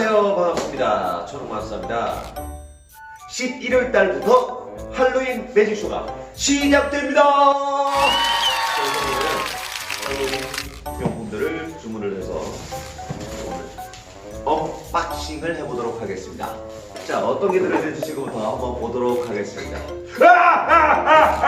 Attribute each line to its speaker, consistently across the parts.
Speaker 1: 안녕하세요. 반갑습니다. 초롱마스터입니다. 11월 달부터 할로윈 매직쇼가 시작됩니다. 할로윈 명품들을 주문을 해서 오늘 언박싱을 해보도록 하겠습니다. 자, 어떤 게 들어있는지 지금부터 한번 보도록 하겠습니다. 아! 아! 아! 아!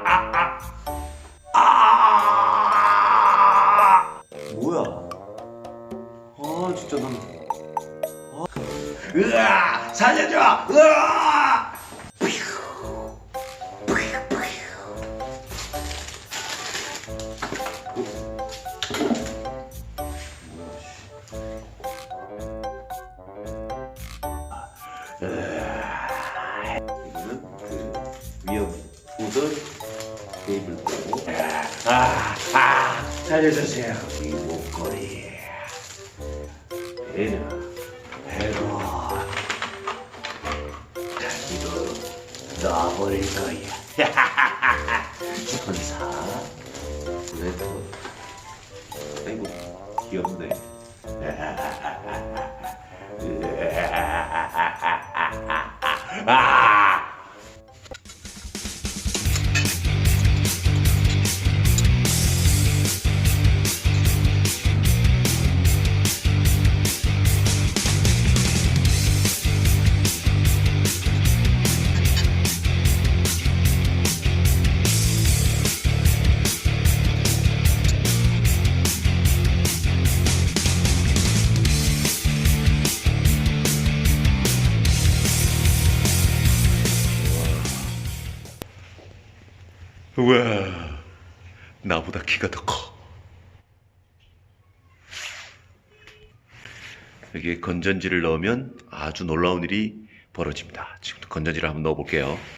Speaker 1: 진짜 난 아. 으아! 살려줘 으아! 아, 아, 아 살려주세요. 이 목걸이. 얘는 해라 이거 놔버릴 거야 천사 레토 아이고 귀엽네 아 우와, 나보다 키가 더 커. 여기에 건전지를 넣으면 아주 놀라운 일이 벌어집니다. 지금도 건전지를 한번 넣어볼게요.